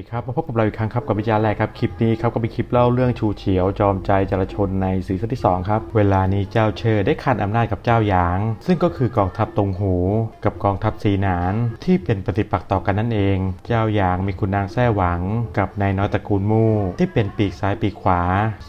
ดีครับมาพบกับเราอีกครั้งครับกับวิจารณ์แรกครับคลิปนี้ครับก็เป็นคลิปเล่าเรื่องชูเฉียวจอมใจจรชนในซีซั่นที่2ครับเวลานี้เจ้าเชอได้ขาดอำนาจกับเจ้าหยาง ซึ่งก็คือกองทัพตรงหู กับกองทัพสีหนานที่เป็นปฏิปักษ์ต่อกันนั่นเอง เจ้าหยางมีคุณนางแท้หวัง กับนายน้อยตระกูลมู่ที่เป็นปีกซ้ายปีกขวา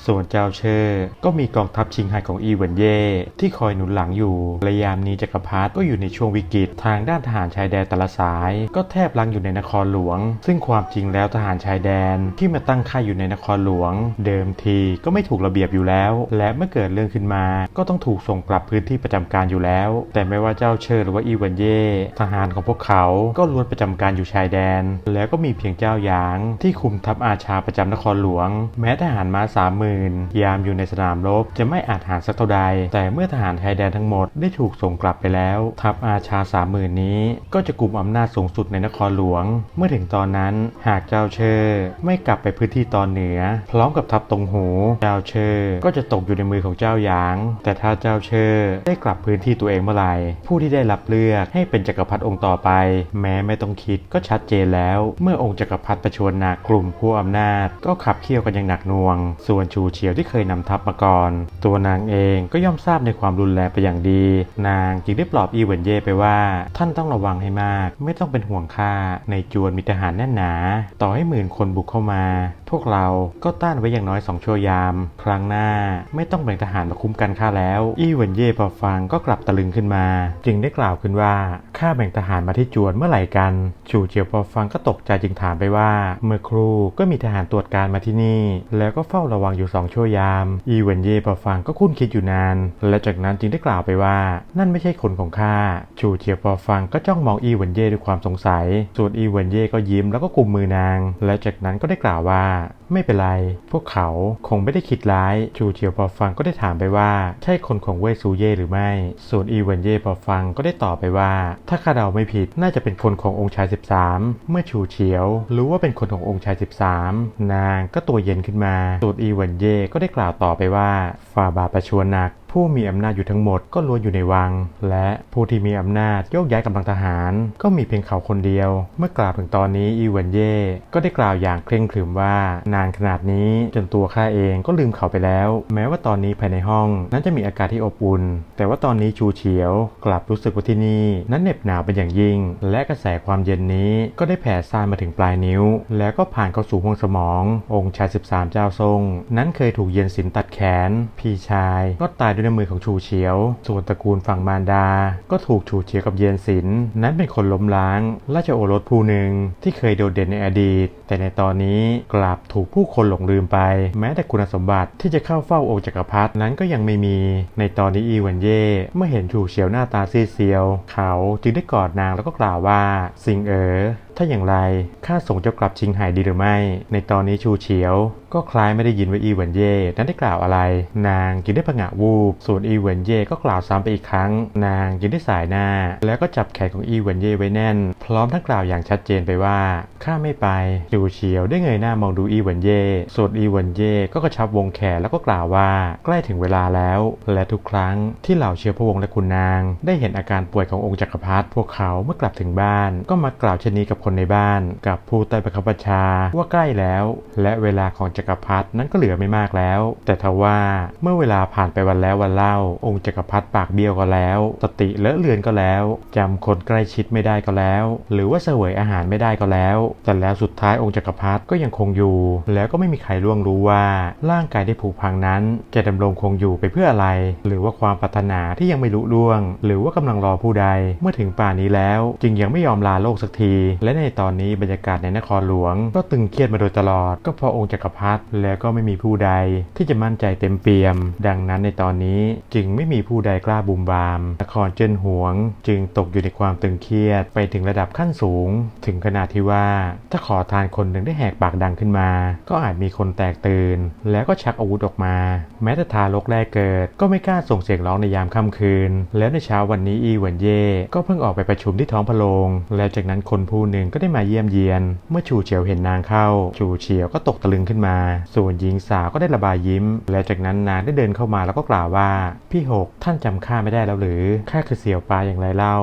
ส่วนเจ้าเชอก็มีกองทัพชิงไห่ของอีเหวินเย่ที่คอยหนุนหลังอยู่ระยามนี้จักรพรรดิก็อยู่ในช่วงวิกฤตทางด้านทหารชายแดนแต่ละสาย ก็แทบลังอยู่ในนครหลวง ซึ่งความจริงแล้วแล้วทหารชายแดนที่มาตั้งค่ายอยู่ในนครหลวง เดิมทีก็ไม่ถูกระเบียบอยู่แล้ว และเมื่อเกิดเรื่องขึ้นมา ก็ต้องถูกส่งกลับพื้นที่ประจำการอยู่แล้ว แต่ไม่ว่าเจ้าเชอหรือว่าอีเวนเย่ทหารของพวกเขาก็ล้วนประจำการอยู่ชายแดน แล้วก็มีเพียงเจ้าหยาง ที่คุมทัพอาชาประจำนครหลวง แม้ทหารมาสามหมื่นยามอยู่ในสนามรบจะไม่อาจหารสักเท่าใด แต่เมื่อทหารชายแดนทั้งหมดได้ถูกส่งกลับไปแล้ว ทัพอาชาสามหมื่นนี้ ก็จะกลุ่มอำนาจสูงสุดในนครหลวง เมื่อถึงตอนนั้นหากเจ้าเชอไม่กลับไปพื้นที่ตอนเหนือ พร้อมกับทัพตรงหู เจ้าเชอก็จะตกอยู่ในมือของเจ้าหยาง แต่ถ้าเจ้าเชอได้กลับพื้นที่ตัวเองเมื่อไหร่ ผู้ที่ได้รับเลือกให้เป็นจักรพรรดิองค์ต่อไป แม้ไม่ต้องคิดก็ชัดเจนแล้ว เมื่อองค์จักรพรรดิประชวรหนักกลุ่มผู้อำนาจ ก็ขับเคี่ยวกันอย่างหนักหน่วง ส่วนชูเฉียวที่เคยนำทัพมาก่อน ตัวนางเองก็ย่อมทราบในความรุนแรงไปอย่างดี นางจึงได้ปลอบอีเหวินเย่ไปว่า ท่านต้องระวังให้มาก ไม่ต้องเป็นห่วงข้าในจวนมีทหารแน่นหนาต่อให้หมื่นคนบุกเข้ามา พวกเราก็ต้านไว้อย่างน้อยสองชั่วยาม ครั้งหน้าไม่ต้องแบ่งทหารมาคุ้มกันข้าแล้ว อีเหวินเย่พอฟังก็กลับตะลึงขึ้นมา จึงได้กล่าวขึ้นว่าข้าแบ่งทหารมาที่จวนเมื่อไหร่กันชูเจียวพอฟังก็ตกใจจึงถามไปว่า เมื่อครูก็มีทหารตรวจการมาที่นี่ แล้วก็เฝ้าระวังอยู่สองชั่วยาม อีเหวินเย่พอฟังก็คุ้นคิดอยู่นาน และจากนั้นจึงได้กล่าวไปว่า นั่นไม่ใช่คนของข้าชูเจียวพอฟังก็จ้องมองอีเหวินเย่ด้วยความสงสัย ส่วนอีเหวินเย่ก็ยิ้มแล้วก็กุมมือนาง และจากนั้นก็ได้กล่าวว่าไม่เป็นไร พวกเขาคงไม่ได้คิดร้ายชูเจียวพอฟังก็ได้ถามไปว่า ใช่คนของเว่ยซูเย่หรือไม่ ส่วนอีเวนเย่พอฟังก็ได้ตอบไปว่า ถ้าข้าเดาไม่ผิดน่าจะเป็นคนขององค์ชาย 13 เมื่อชูเฉียว รู้ว่าเป็นคนขององค์ชาย 13 นางก็ตัวเย็นขึ้นมาส่วนอีเวนเย่ก็ได้กล่าวต่อไปว่าฝ่าบาทประชวนหนัก ผู้มีอำนาจอยู่ทั้งหมดก็ล้วนอยู่ในวัง และผู้ที่มีอำนาจโยกย้ายกำลังทหาร ก็มีเพียงเขาคนเดียว เมื่อกล่าวถึงตอนนี้อีเวนเย่ก็ได้กล่าวอย่างเคร่งขรึมว่านานขนาดนี้จนตัวข้าเองก็ลืมเขาไปแล้ว แม้ว่าตอนนี้ภายในห้อง นั้นจะมีอากาศที่อบอุ่น แต่ว่าตอนนี้ชูเฉียว กลับรู้สึกว่าที่นี่ นั้นเหน็บหนาวเป็นอย่างยิ่ง และกระแสความเย็นนี้ก็ได้แผ่ซ่านมาถึงปลายนิ้ว แล้วก็ผ่านเข้าสู่ห้วงสมอง องค์ชาย13 เจ้าทรง นั้นเคยถูกเย็นสินตัดแขน พี่ชายก็ตายด้วยน้ำมือของชูเฉียว ส่วนตระกูลฝั่งมารดา ก็ถูกชูเฉียวกับเยนสินนั้นเป็นคนล้มล้างราชโอรสผู้หนึ่งที่เคยโดดเด่นในอดีต แต่ในตอนนี้กลับถูกผู้คนหลงลืมไป แม้แต่คุณสมบัติที่จะเข้าเฝ้าองค์จักรพรรดินั้นก็ยังไม่มี ในตอนนี้อีเวนเย่เมื่อเห็นชูเฉียวหน้าตาซีเซียว เขาจึงได้กอดนางแล้วก็กล่าวว่าสิงเอ๋อ ถ้าอย่างไรข้าส่งเจ้ากลับชิงหายดีหรือไม่ ในตอนนี้ชูเฉียว ก็คล้ายไม่ได้ยินว่าอีเวนเย่นั้นได้กล่าวอะไร นางจึงได้ผงะวูบ ส่วนอีเวนเย่ก็กล่าวซ้ำไปอีกครั้ง นางจึงได้สายหน้า แล้วก็จับแขนของอีเวนเย่ไว้แน่น พร้อมทั้งกล่าวอย่างชัดเจนไปว่าข้าไม่ไปชูเฉียวได้เงยหน้ามองดูอีเวนเย่ส่วนอีเวนเย่ก็กระชับวงแขนแล้วก็กล่าวว่าใกล้ถึงเวลาแล้ว และทุกครั้งที่เหล่าเชื้อพระวงศ์และคุณนาง ได้เห็นอาการป่วยขององค์จักรพรรดิพวกเขาเมื่อกลับถึงบ้านก็มากล่าวเช่นนี้กับคนในบ้านกับผู้ใต้บังคับบัญชาว่าใกล้แล้ว และเวลาของจักรพรรดินั้นก็เหลือไม่มากแล้ว แต่ทว่าเมื่อเวลาผ่านไปวันแล้ววันเล่า องค์จักรพรรดิปากเบี้ยวก็แล้ว สติเลอะเลือนก็แล้วจำคนใกล้ชิดไม่ได้ก็แล้ว หรือว่าเสวยอาหารไม่ได้ก็แล้ว แต่แล้วสุดท้ายองค์จักรพรรดิก็ยังคงอยู่ แล้วก็ไม่มีใครล่วงรู้ว่าร่างกายได้ผุพังนั้นจะดำรงคงอยู่ไปเพื่ออะไร หรือว่าความปรารถนาที่ยังไม่รู้ล่วง หรือว่ากำลังรอผู้ใด เมื่อถึงป่านนี้แล้ว จึงยังไม่ยอมลาโลกสักที และในตอนนี้บรรยากาศในนครหลวง ก็ตึงเครียดมาโดยตลอด ก็เพราะองค์จักรพรรดิและก็ไม่มีผู้ใดที่จะมั่นใจเต็มเปี่ยม ดังนั้นในตอนนี้จึงไม่มีผู้ใดกล้าบุมบาม นครเจิ้นหวง จึงตกอยู่ในความตึงเครียดไปถึงระดับขั้นสูง ถึงขนาดที่ว่าถ้าขอทานคนหนึ่งได้แหกปากดังขึ้นมา ก็อาจมีคนแตกตื่น แล้วก็ชักอาวุธออกมา แม้แต่ทารกแรกเกิด ก็ไม่กล้าส่งเสียงร้องในยามค่ำคืน แล้วในเช้าวันนี้อีเหวินเย่ก็เพิ่งออกไปประชุมที่ท้องพระโรงแล้วจากนั้นคนผู้หนึ่งนึ่งก็ได้มาเยี่ยมเยียน เมื่อชูเฉียวเห็นนางเข้า ชูเฉียวก็ตกตะลึงขึ้นมา ส่วนหญิงสาวก็ได้ระบายยิ้ม และจากนั้นนางได้เดินเข้ามาแล้วก็กล่าวว่า พี่หกท่านจำข้าไม่ได้แล้วหรือข้าคือเสี่ยวปลาอย่างไรเล่า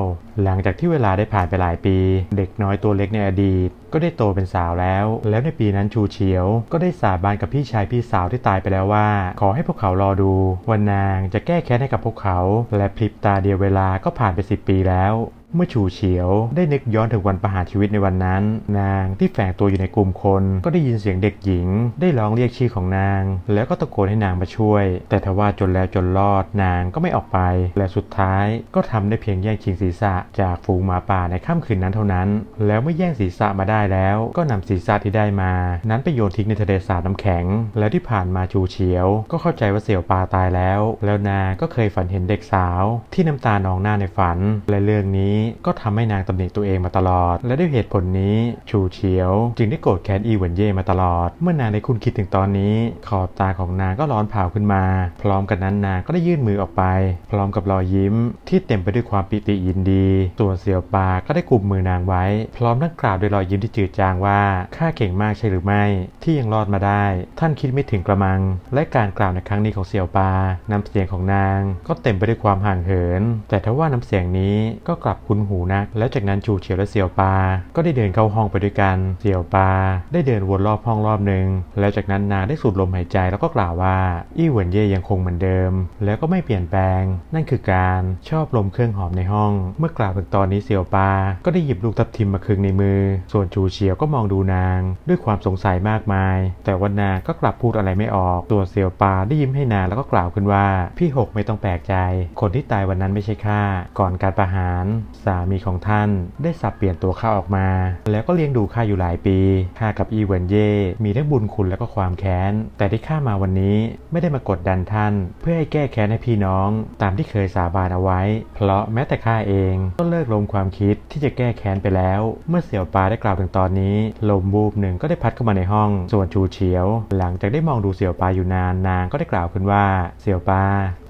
หลังจากที่เวลาได้ผ่านไปหลายปี เด็กน้อยตัวเล็กในอดีต ก็ได้โตเป็นสาวแล้ว แล้วในปีนั้นชูเฉียว ก็ได้สาบานกับพี่ชายพี่สาวที่ตายไปแล้วว่า ขอให้พวกเขารอดูว่านางจะแก้แค้นให้กับพวกเขา และพริบตาเดียวเวลาก็ผ่านไปสิปีแล้ว เมื่อชูเฉียวได้นึกย้อนถึงวันประหารชีวิตในวันนั้น นางที่แฝงตัวอยู่ในกลุ่มคน ก็ได้ยินเสียงเด็กหญิง ได้ร้องเรียกชื่อของนาง แล้วก็ตะโกนให้นางมาช่วย แต่ทว่าจนแล้วจนรอดนางก็ไม่ออกไป และสุดท้ายก็ทำได้เพียงแย่งชิงศีรษะ จากฝูงหมาป่าในค่ำคืนนั้นเท่านั้น แล้วเมื่อแย่งศีรษะมาได้แล้ว ก็นำศีรษะที่ได้มา นั้นไปโยนทิ้งในทะเลสาบน้ำแข็ง แล้วที่ผ่านมาชูเฉียว ก็เข้าใจว่าเสี่ยวปาตายแล้ว แล้วนางก็เคยฝันเห็นเด็กสาว ที่น้ำตานองหน้าในฝันและเรื่องนี้ก็ทำให้นางตำหนิตัวเองมาตลอด และด้วยเหตุผลนี้ชูเฉียว จึงได้โกรธแค้นอีเหวินเย่มาตลอด เมื่อนางได้คุณคิดถึงตอนนี้ ขอบตาของนางก็ร้อนเผาขึ้นมา พร้อมกันนั้นนางก็ได้ยื่นมือออกไป พร้อมกับรอยยิ้ม ที่เต็มไปด้วยความปิติยินดี ส่วนเสี่ยวปาก็ได้กุมมือนางไว้ พร้อมทั้งกล่าวด้วยรอยยิ้มที่จืดจางว่าข้าเก่งมากใช่หรือไม่ ที่ยังรอดมาได้ ท่านคิดไม่ถึงกระมัง และการกล่าวในครั้งนี้ของเสี่ยวปาน้ำเสียงของนาง ก็เต็มไปด้วยความห่างเหิน แต่ทว่าน้ำเสียงนี้ก็กลับคุ้นหูนัก แล้วจากนั้นชูเฉียวและเสี่ยวปา ก็ได้เดินเข้าห้องไปด้วยกัน เสี่ยวปา ได้เดินวนรอบห้องรอบหนึ่ง แล้วจากนั้นนางได้สูดลมหายใจแล้วก็กล่าวว่า อี้เหวินเย่ยังคงเหมือนเดิม แล้วก็ไม่เปลี่ยนแปลง นั่นคือการชอบลมเครื่องหอมในห้อง เมื่อกล่าวถึงตอนนี้เสี่ยวปา ก็ได้หยิบลูกทับทิมมาคึงในมือ ส่วนชูเฉียวก็มองดูนาง ด้วยความสงสัยมากมาย แต่ว่านางก็กลับพูดอะไรไม่ออกส่วเสี่ยวปาได้ยิ้มให้นางแล้วก็กล่าวขึ้นว่า พี่หกไม่ต้องแปลกใจ คนที่ตายวันนั้นไม่ใช่ข้าก่อนการประหารสามีของท่านได้สับเปลี่ยนตัวข้าออกมา แล้วก็เลี้ยงดูข้าอยู่หลายปีข้ากับอีเวนเย่มีทั้งบุญคุณและก็ความแค้น แต่ที่ข้ามาวันนี้ไม่ได้มากดดันท่าน เพื่อให้แก้แค้นให้พี่น้อง ตามที่เคยสาบานเอาไว้ เพราะแม้แต่ข้าเองก็เลิกลมความคิดที่จะแก้แค้นไปแล้ว เมื่อเสี่ยวปาได้กล่าวถึงตอนนี้ ลมบูบหนึ่งก็ได้พัดเข้ามาในห้อง ส่วนชูเฉียว หลังจากได้มองดูเสี่ยวปาอยู่นานนางก็ได้กล่าวขึ้นว่าเสี่ยวปา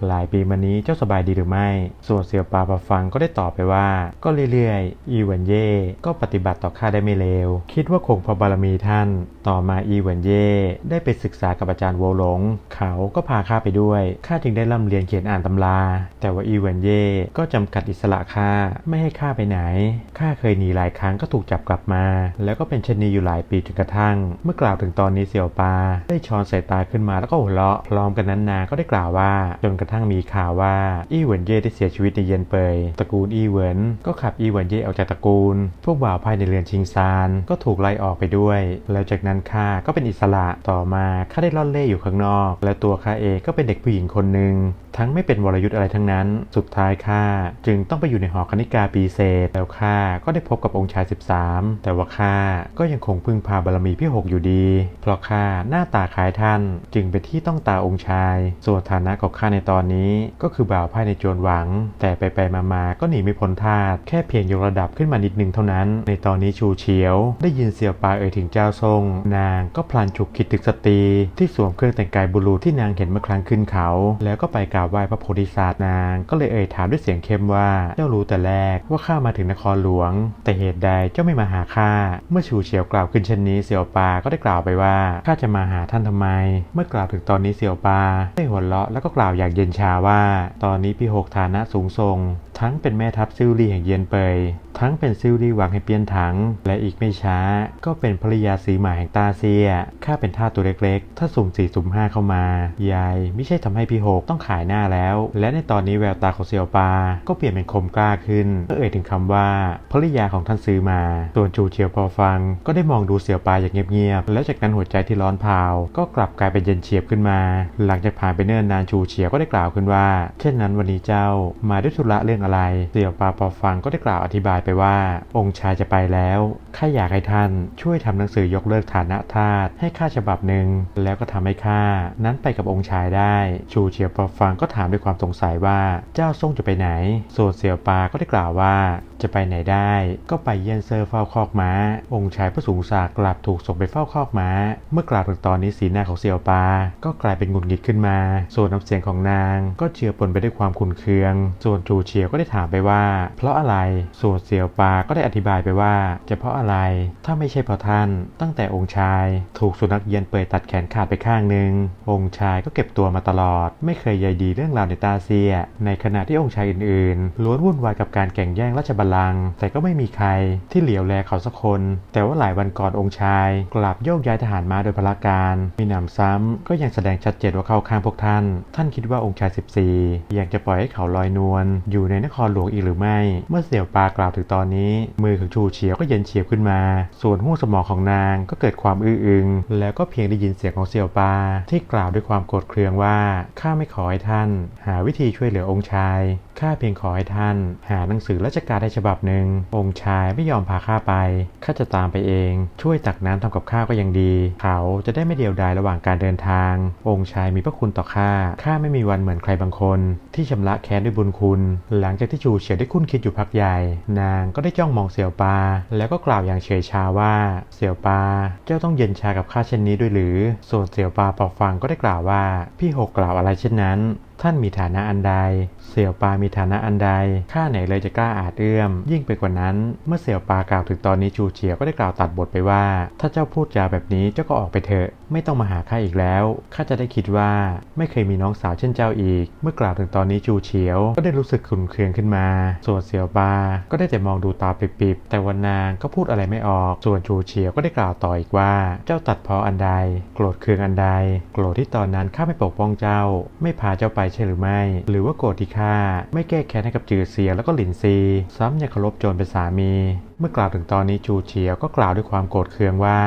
หลายปีมานี้เจ้าสบายดีหรือไม่ ส่วนเสี่ยวปาพอฟังก็ได้ตอบไปว่าก็เรื่อยๆ อีเวนเย่ก็ปฏิบัติต่อข้าได้ไม่เลว คิดว่าคงพอบารมีท่าน ต่อมาอีเวนเย่ได้ไปศึกษากับอาจารย์โวหลง เขาก็พาข้าไปด้วย ข้าจึงได้ร่ำเรียนเขียนอ่านตำรา แต่ว่าอีเวนเย่ก็จำกัดอิสระข้าไม่ให้ข้าไปไหน ข้าเคยหนีหลายครั้งก็ถูกจับกลับมา แล้วก็เป็นเชนีอยู่หลายปีจนกระทั่ง เมื่อกล่าวถึงตอนนี้เสี่ยวปา ได้ช้อนสายตาขึ้นมาแล้วก็หัวเราะพร้อมกันนั้นนาก็ได้กล่าวว่า จนกระทั่งมีข่าวว่าอีเหวินเย่ได้เสียชีวิตในเย็นเปยตระกูลอีเหวินก็ขับอีหวนเย่ออกจากตระกูล พวกบ่าวภายในเรือนชิงซาน ก็ถูกไล่ออกไปด้วย แล้วจากนั้นข้าก็เป็นอิสระต่อมาข้าได้ล่อนเล่อยู่ข้างนอก และตัวข้าเองก็เป็นเด็กผู้หญิงคนหนึ่ง ทั้งไม่เป็นวรยุทธ์อะไรทั้งนั้น สุดท้ายข้าจึงต้องไปอยู่ในหอคณิกาปีเศษแล้วข้าก็ได้พบกับองค์ชาย 13 แต่ว่าข้าก็ยังคงพึ่งพาบารมีพี่หกอยู่ดี เพราะข้าหน้าตาคล้ายท่านจึงเป็นที่ต้องตาองค์ชาย ส่วนฐานะของข้าในตอนนี้ก็คือบ่าวไพ่ในโจรหวัง แต่ไปไปมามาก็หนีไม่พ้นทาสแค่เพียงยกระดับขึ้นมานิดนึงเท่านั้น ในตอนนี้ชูเฉียว ได้ยินเสียวปาเอ่ยถึงเจ้าทรง นางก็พลันฉุกคิดถึงสตรี ที่สวมเครื่องแต่งกายบุรุษที่นางเห็นเมื่อครั้งขึ้นเขา แล้วก็ไปกราวบไหว้พระโพธิสัตว์นาง ก็เลยเอ่ยถามด้วยเสียงเข้มว่าเจ้ารู้แต่แรกว่าข้ามาถึงนครหลวง แต่เหตุใดเจ้าไม่มาหาข้าเมื่อชูเฉียวกล่าวขึ้นเช่นนี้เสี่ยวปาก็ได้กล่าวไปว่าข้าจะมาหาท่านทำไม เมื่อกล่าวถึงตอนนี้เสี่ยวปาได้หัวเราะแล้วก็กล่าวอย่างเย็นชาว่า ตอนนี้พี่หกฐานะสูงส่งทั้งเป็นแม่ทัพซิลลี่แห่งเยียนเปย ทั้งเป็นซิลลี่หวังให้เปียนถัง และอีกไม่ช้า ก็เป็นภรรยาสีหมาแห่งตาเซีย ข้าเป็นท่าสตัวเล็กๆ ถ้าสุ่มสี่สุ่มห้าเข้ามา ยาย ไม่ใช่ทำให้พี่หกต้องขายหน้าแล้ว และในตอนนี้แววตาของเซียวปา ก็เปลี่ยนเป็นคมกล้าขึ้นเมื่อเอ่ยถึงคำว่าภรรยาของท่านซื้อมา ส่วนจูเฉียวพอฟัง ก็ได้มองดูเซียวปาอย่างเงียบๆ แล้วจากนั้นหัวใจที่ร้อนเผาก็กลับกลายเป็นเย็นเฉียบขึ้นมา หลังจากผ่านไปเนิ่นนานชูเฉียวก็ได้กล่าวขึ้นว่า เช่นนั้นวันนี้เจ้ามาด้วยธุระเรื่องอะไร เสี่ยวปาพอฟังก็ได้กล่าวอธิบายไปว่า องค์ชายจะไปแล้วข้าอยากให้ท่านช่วยทำหนังสือยกเลิกฐานะทาสให้ข้าฉบับหนึ่งแล้วก็ทำให้ข้านั้นไปกับองค์ชายได้ชูเฉียวพอฟังก็ถามด้วยความสงสัยว่าเจ้าซ่งจะไปไหน ส่วนเสี่ยวปาก็ได้กล่าวว่า จะไปไหนได้ ก็ไปเยี่ยนเซอร์เฝ้าคอกม้า องค์ชายผู้สูงศักดิ์กลับถูกส่งไปเฝ้าคอกม้า เมื่อกล่าวถึงตอนนี้สีหน้าของเสี่ยวปา ก็กลายเป็นหงุดหงิดขึ้นมา ส่วนน้ำเสียงของนางก็เจือปนไปด้วยความขุ่นเคือง ส่วนจูเฉียวก็ได้ถามไปว่า เพราะอะไร ส่วนเสี่ยวปาก็ได้อธิบายไปว่า จะเพราะอะไร ถ้าไม่ใช่เพราะท่าน ตั้งแต่องค์ชาย ถูกสุนัขเยียนเปิดตัดแขนขาดไปข้างหนึ่งองค์ชายก็เก็บตัวมาตลอด ไม่เคยใยดีเรื่องราวในตาเซีย ในขณะที่องค์ชายอื่นๆล้วนวุ่นวายกับการแข่งแย่งราชบัลลังก์แต่ก็ไม่มีใครที่เหลียวแลเขาสักคน แต่ว่าหลายวันก่อนองค์ชายกลับโยกย้ายทหารมาโดยพละการ มีหนำซ้ำก็ยังแสดงชัดเจนว่าเข้าข้างพวกท่าน ท่านคิดว่าองค์ชาย 14 อยากจะปล่อยให้เขาลอยนวลอยู่ในนครหลวงอีกหรือไม่ เมื่อเสี่ยวปากล่าวถึงตอนนี้ มือของชูเฉียวก็เย็นเฉียบขึ้นมา ส่วนหัวสมองของนางก็เกิดความอื้ออึงแล้วก็เพียงได้ยินเสียงของเสี่ยวปาที่กล่าวด้วยความโกรธเคืองว่าข้าไม่ขอให้ท่านหาวิธีช่วยเหลือองค์ชาย ข้าเพียงขอให้ท่าน หาหนังสือราชการได้ฉบับหนึ่ง องค์ชายไม่ยอมพาข้าไป ข้าจะตามไปเอง ช่วยตักน้ำทำกับข้าวก็ยังดี เขาจะได้ไม่เดียวดายระหว่างการเดินทาง องค์ชายมีพระคุณต่อข้า ข้าไม่มีวันเหมือนใครบางคน ที่ชำระแค้นด้วยบุญคุณ หลังจากที่ชูเฉียได้คุ้นคิดอยู่พักใหญ่ นางก็ได้จ้องมองเสี่ยวปา แล้วก็กล่าวอย่างเฉยชาว่า เสี่ยวปา เจ้าต้องเย็นชากับข้าเช่นนี้ด้วยหรือ ส่วนเสี่ยวปาปอกฟังก็ได้กล่าวว่า พี่หกกล่าวอะไรเช่นนั้น ท่านมีฐานะอันใด เสี่ยวปามีฐานะอันใด ข้าไหนเลยจะกล้าอาจเอื้อม ยิ่งไปกว่านั้น เมื่อเสี่ยวปากล่าวถึงตอนนี้ชูเฉียวก็ได้กล่าวตัดบทไปว่า ถ้าเจ้าพูดจาแบบนี้เจ้าก็ออกไปเถอะ ไม่ต้องมาหาข้าอีกแล้ว ข้าจะได้คิดว่าไม่เคยมีน้องสาวเช่นเจ้าอีก เมื่อกล่าวถึงตอนนี้ชูเฉียว ก็ได้รู้สึกขุนเคืองขึ้นมา ส่วนเสี่ยวปา ก็ได้แต่มองดูตาปิบๆ แต่วันนางก็พูดอะไรไม่ออก ส่วนชูเฉียวก็ได้กล่าวต่ออีกว่า เจ้าตัดพออันใด โกรธเคืองอันใด โกรธที่ตอนนั้นข้าไม่ปกป้องเจ้า ไม่พาเจ้าไปใช่หรือไม่ หรือว่าโกรธที่ข้าไม่แก้แค้นให้กับจือเสียแล้วก็หลินซี ซ้ำยังเคารพโจรเป็นสามี เมื่อกล่าวถึงตอนนี้จูเฉียวก็กล่าวด้วยความโกรธเคืองว่า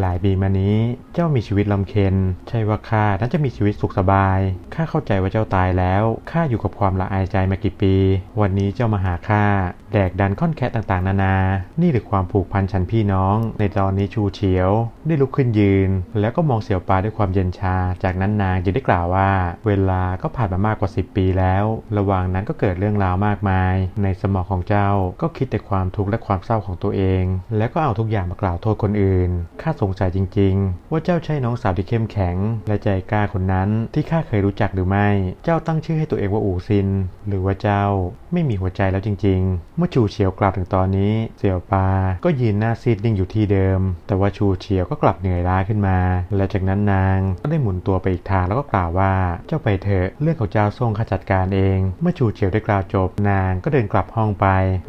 หลายปีมานี้เจ้ามีชีวิตลำเค็ญใช่ว่าข้านั้นจะมีชีวิตสุขสบายข้าเข้าใจว่าเจ้าตายแล้วข้าอยู่กับความละอายใจมากี่ปี วันนี้เจ้ามาหาข้าแดกดันค่อนแคะต่างๆ นานา นี่หรือความผูกพันฉันพี่น้อง ในตอนนี้ชูเฉียว ได้ลุกขึ้นยืน แล้วก็มองเสี่ยวปาด้วยความเย็นชา จากนั้นนางจึงได้กล่าวว่า เวลาก็ผ่านมามากกว่า 10 ปีแล้ว ระหว่างนั้นก็เกิดเรื่องราวมากมาย ในสมองของเจ้าก็คิดแต่ความทุกข์และความเศร้าของตัวเอง แล้วก็เอาทุกอย่างมากล่าวโทษคนอื่น ข้าสงสัยจริง ๆ ว่าเจ้าใช่น้องสาวที่เข้มแข็ง และใจกล้าคนนั้นที่ข้าเคยรู้จักหรือไม่ เจ้าตั้งชื่อให้ตัวเองว่าอู่ซิน หรือว่าเจ้าไม่มีหัวใจแล้วจริง ๆ เมื่อชูเฉียวกล่าวถึงตอนนี้ เสี่ยวปา ก็ยืนหน้าซีดนิ่งอยู่ที่เดิม แต่ว่าชูเฉียวก็กลับเหนื่อยล้าขึ้นมา และจากนั้นนางก็ได้หมุนตัวไปอีกทางแล้วก็กล่าวว่า เจ้าไปเถอะ เรื่องของเจ้าทรงข้าจัดการเอง เมื่อชูเฉียวได้กล่าวจบ นางก็เดินกลับห้องไป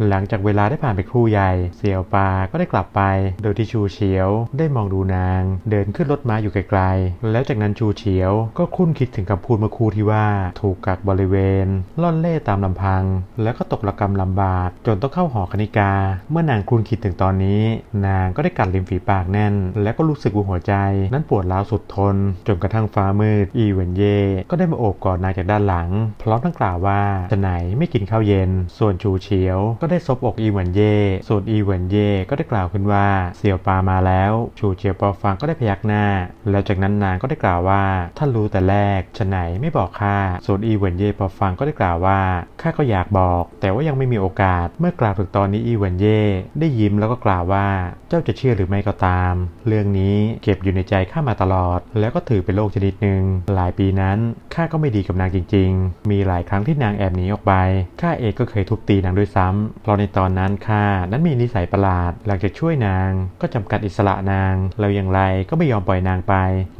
หลังจากเวลาได้ผ่านไปครู่ใหญ่เสี่ยวปาก็ได้กลับไป โดยที่ชูเฉียวได้มองดูนาง เดินขึ้นรถม้าอยู่ไกลๆ แล้วจากนั้นชูเฉียวก็คุ้นคิดถึงคำพูดเมื่อครู่ที่ว่า ถูกกักบริเวณ ล่อนเล่ตามลำพัง แล้วก็ตกระกรรมลำบาก จนต้องเข้าหอคณิกา เมื่อนางคุ้นคิดถึงตอนนี้ นางก็ได้กัดริมฝีปากแน่น และก็รู้สึกว่าหัวใจ นั้นปวดร้าวสุดทน จนกระทั่งฟ้ามืด อีเวนเย่ก็ได้มาโอบกอดนางจากด้านหลัง พร้อมทั้งกล่าวว่าจะไหนไม่กินข้าวเย็น ส่วนชูเฉียวก็ได้ซบอกอีเวนเย่ส่วนอีเวนเย่ก็ได้กล่าวขึ้นว่าเสี่ยวปามาแล้ว ชูเฉียวพอฟังก็ได้พยักหน้า แล้วจากนั้นนางก็ได้กล่าวว่าท่านรู้แต่แรกจะไหนไม่บอกข้าส่วนอีเวนเย่พอฟังก็ได้กล่าวว่าข้าก็อยากบอก แต่ว่ายังไม่มีโอกาส เมื่อกล่าวถึงตอนนี้อีเวนเย่ได้ยิ้มแล้วก็กล่าวว่าเจ้าจะเชื่อหรือไม่ก็ตาม เรื่องนี้เก็บอยู่ในใจข้ามาตลอด แล้วก็ถือเป็นโรคชนิดหนึ่งหลายปีนั้นข้าก็ไม่ดีกับนางจริง ๆ มีหลายครั้งที่นางแอบหนีออกไปข้าเองก็เคยทุบตีนางด้วยซ้ำเพราะในตอนนั้นข้านั้นมีนิสัยประหลาด หลังจากช่วยนาง ก็จำกัดอิสระนางแล้วอย่างไรก็ไม่ยอมปล่อยนางไป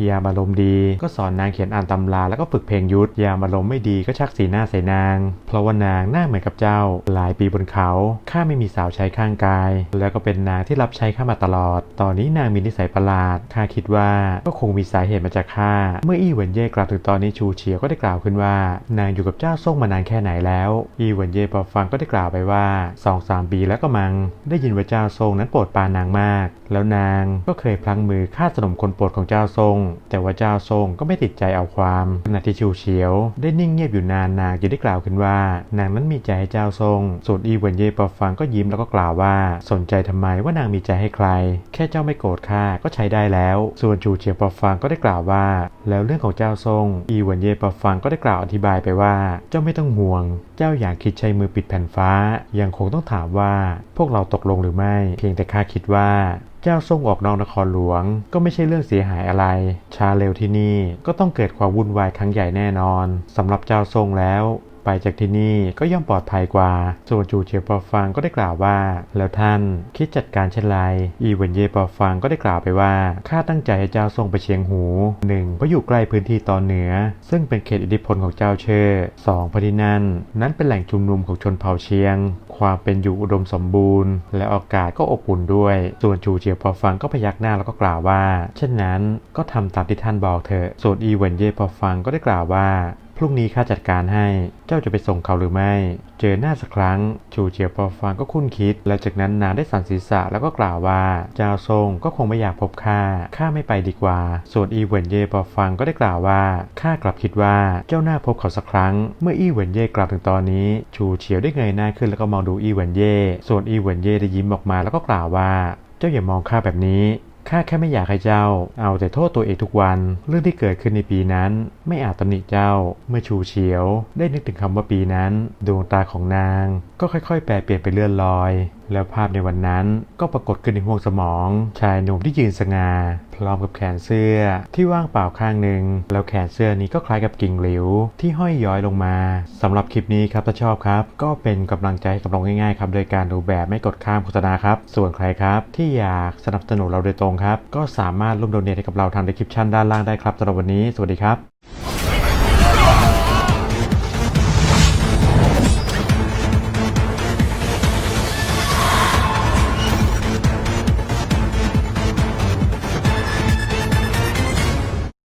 ยามอารมณ์ดี ก็สอนนางเขียนอ่านตำราแล้วก็ฝึกเพลงยุทธยามอารมณ์ไม่ดีก็ชักสีหน้าใส่นาง เพราะว่านางหน้าเหมือนกับเจ้า หลายปีบนเขาข้าไม่มีสาวใช้ข้างกาย แล้วก็เป็นนางที่รับใช้ข้ามาตลอด ตอนนี้นางมีนิสัยประหลาดข้าคิดว่าก็คงมีสาเหตุมาจากข้าเมื่ออี้เหวินเย่กล่าวถึงตอนนี้ชูเฉียวก็ได้กล่าวขึ้นว่า นางอยู่กับเจ้าส่งมานานแค่ไหนแล้ว อีเหวินเย่พอฟังก็ได้กล่าวไปว่าสองสามปีแล้วก็มังได้ยินว่าเจ้าทรงนั้นโปรดปานางมาก แล้วนางก็เคยพลั้งมือฆ่าสนมคนโปรดของเจ้าทรง แต่ว่าเจ้าทรงก็ไม่ติดใจเอาความขณะที่ชูเฉียว ได้นิ่งเงียบอยู่นานนางจึงได้กล่าวขึ้นว่า นางนั้นมีใจให้เจ้าทรง ส่วนอีเหวินเย่พอฟังก็ยิ้มแล้วก็กล่าวว่า สนใจทำไมว่านางมีใจให้ใคร แค่เจ้าไม่โกรธข้าก็ใช้ได้แล้ว ส่วนจูเฉียงปอฟังก็ได้กล่าวว่า แล้วเรื่องของเจ้าทรง อีหวนเย่ปอฟังก็ได้กล่าวอธิบายไปว่า เจ้าไม่ต้องห่วง เจ้าอยากคิดใช้มือปิดแผ่นฟ้า ยังคงต้องถามว่าพวกเราตกลงหรือไม่ เพียงแต่ข้าคิดว่าเจ้าทรงออกนอกนครหลวง ก็ไม่ใช่เรื่องเสียหายอะไร ชาเร็วที่นี่ก็ต้องเกิดความวุ่นวายครั้งใหญ่แน่นอนสำหรับเจ้าทรงแล้ว ไปจากที่นี่ก็ย่อมปลอดภัยกว่าส่วนจูเฉียวปอฟังก็ได้กล่าวว่า แล้วท่านคิดจัดการเช่นไรอีเวนเย่ปอฟังก็ได้กล่าวไปว่าข้าตั้งใจให้เจ้าทรงไปเชียงหูหนึ่งเพราะอยู่ใกล้พื้นที่ตอนเหนือ ซึ่งเป็นเขตอิทธิพลของเจ้าเชอสองเพราะที่นั่น นั้นเป็นแหล่งชุมนุมของชนเผ่าเชียง ความเป็นอยู่อุดมสมบูรณ์ และอากาศก็อบอุ่นด้วย ส่วนจูเฉียวพอฟังก็พยักหน้าแล้วก็กล่าวว่า เช่นนั้นก็ทำตามที่ท่านบอกเถอะส่วนอีเวนเย่พอฟังก็ได้กล่าวว่า พรุ่งนี้ข้าจัดการให้ เจ้าจะไปส่งเขาหรือไม่ เจอหน้าสักครั้ง ชูเจียวปอฟางก็คุ้นคิด แล้วจากนั้นนางได้สั่นศีรษะแล้วก็กล่าวว่าเจ้าทรงก็คงไม่อยากพบข้า ข้าไม่ไปดีกว่า ส่วนอีเหวินเย่ปอฟังก็ได้กล่าวว่า ข้ากลับคิดว่าเจ้าหน้าพบเขาสักครั้ง เมื่ออีเหวินเย่กล่าวถึงตอนนี้ ชูเฉียวได้เงยหน้าขึ้นแล้วก็มองดูอีเหวินเย่ ส่วนอีเหวินเย่ได้ยิ้มออกมาแล้วก็กล่าวว่า เจ้าอย่ามองข้าแบบนี้ ข้าแค่ไม่อยากให้เจ้า เอาแต่โทษตัวเองทุกวัน เรื่องที่เกิดขึ้นในปีนั้น ไม่อาจตำหนิเจ้า เมื่อชูเฉียว ได้นึกถึงคำว่าปีนั้น ดวงตาของนาง ก็ค่อยๆ แปรเปลี่ยนไปเลื่อนลอย แล้วภาพในวันนั้นก็ปรากฏขึ้นในห้วงสมอง ชายหนุ่มที่ยืนสง่าพร้อมกับแขนเสื้อที่ว่างเปล่าข้างหนึ่งแล้วแขนเสื้อนี้ก็คล้ายกับกิ่งหลิว ที่ห้อยย้อยลงมาสำหรับคลิปนี้ครับถ้าชอบครับ ก็เป็นกำลังใจให้กับเราง่ายๆครับโดยการดูแบบไม่กดข้ามโฆษณาครับ ส่วนใครครับที่อยากสนับสนุนเราโดยตรงครับ ก็สามารถร่วมโดเนทให้กับเราทางดีคริปชั่นด้านล่างได้ครับสำหรับวันนี้สวัสดีครับ